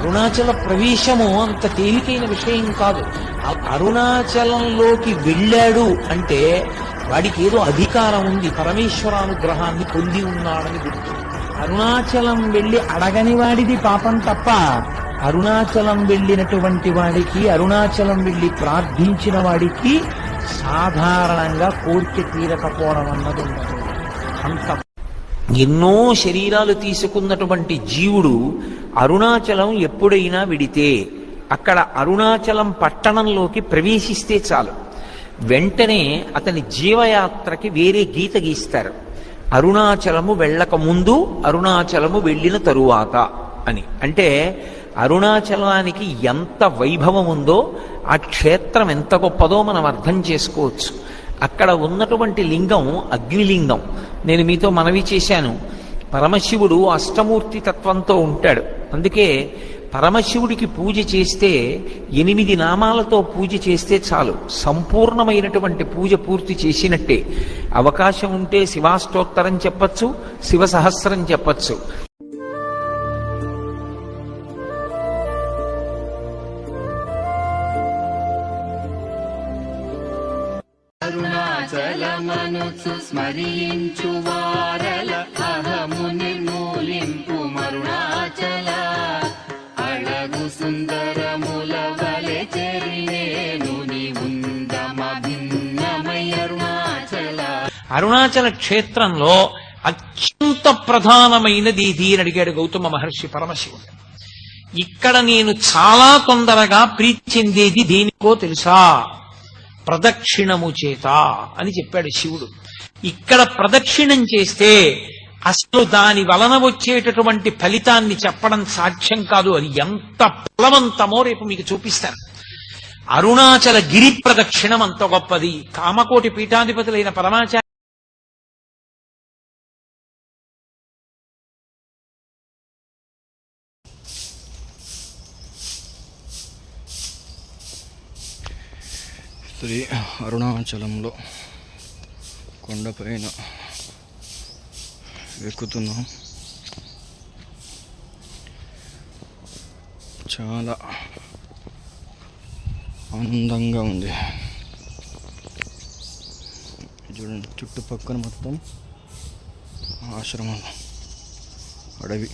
అరుణాచల ప్రవేశము అంత తేలికైన విషయం కాదు. అరుణాచలంలోకి వెళ్ళాడు అంటే వాడికి ఏదో అధికారం ఉంది పరమేశ్వరానుగ్రహాన్ని పొంది ఉన్నాడని గుర్తు. అరుణాచలం వెళ్ళి అడగని వాడిది పాపం తప్ప అరుణాచలం వెళ్ళినటువంటి వాడికి అరుణాచలం వెళ్ళి ప్రార్థించిన వాడికి సాధారణంగా కోరిక తీరకపోవడం అన్నది ఉండదు. అంత ఎన్నో శరీరాలు తీసుకున్నటువంటి జీవుడు అరుణాచలం ఎప్పుడైనా విడితే అక్కడ అరుణాచలం పట్టణంలోకి ప్రవేశిస్తే చాలు. వెంటనే అతని జీవయాత్రకి వేరే గీత గీస్తారు. అరుణాచలము వెళ్ళక ముందు అరుణాచలము వెళ్ళిన తరువాత అని. అంటే అరుణాచలానికి ఎంత వైభవం ఉందో ఆ క్షేత్రం ఎంత గొప్పదో మనం అర్థం చేసుకోవచ్చు. అక్కడ ఉన్నటువంటి లింగం అగ్నిలింగం. నేను మీతో మనవి చేశాను. పరమశివుడు అష్టమూర్తి తత్వంతో ఉంటాడు. అందుకే పరమశివుడికి పూజ చేస్తే ఎనిమిది నామాలతో పూజ చేస్తే చాలు. సంపూర్ణమైనటువంటి పూజ పూర్తి చేసినట్టే. అవకాశం ఉంటే శివాష్టోత్తరం చెప్పచ్చు శివ సహస్రం చెప్పచ్చు. అరుణాచలమనుచు స్మరించు వారల అహము నిర్మూలింపు మరుణాచల. అడగు సుందరముల వలె చెరినేను ఉందమ భిన్నమై అరుణాచల. అరుణాచల క్షేత్రంలో అత్యంత ప్రధానమైనది ఇది అని అడిగాడు గౌతమ మహర్షి పరమశివుడు. ఇక్కడ నేను చాలా తొందరగా ప్రీతి చెందేది దేనికో తెలుసా? ప్రదక్షిణము చేత అని చెప్పాడు శివుడు. ఇక్కడ ప్రదక్షిణం చేస్తే అసలు దాని వలన వచ్చేటటువంటి ఫలితాన్ని చెప్పడం సాధ్యం కాదు. అది ఎంత ఫలవంతమో రేపు మీకు చూపిస్తాను. అరుణాచల గిరి ప్రదక్షిణం అంత గొప్పది. కామకోటి పీఠాధిపతులైన పరమాచార్య శ్రీ అరుణాచలంలో కొండపైన ఎక్కుతున్నాం. చాలా ఆనందంగా ఉంది. చూడండి చుట్టుపక్కల మొత్తం ఆశ్రమం అడవి.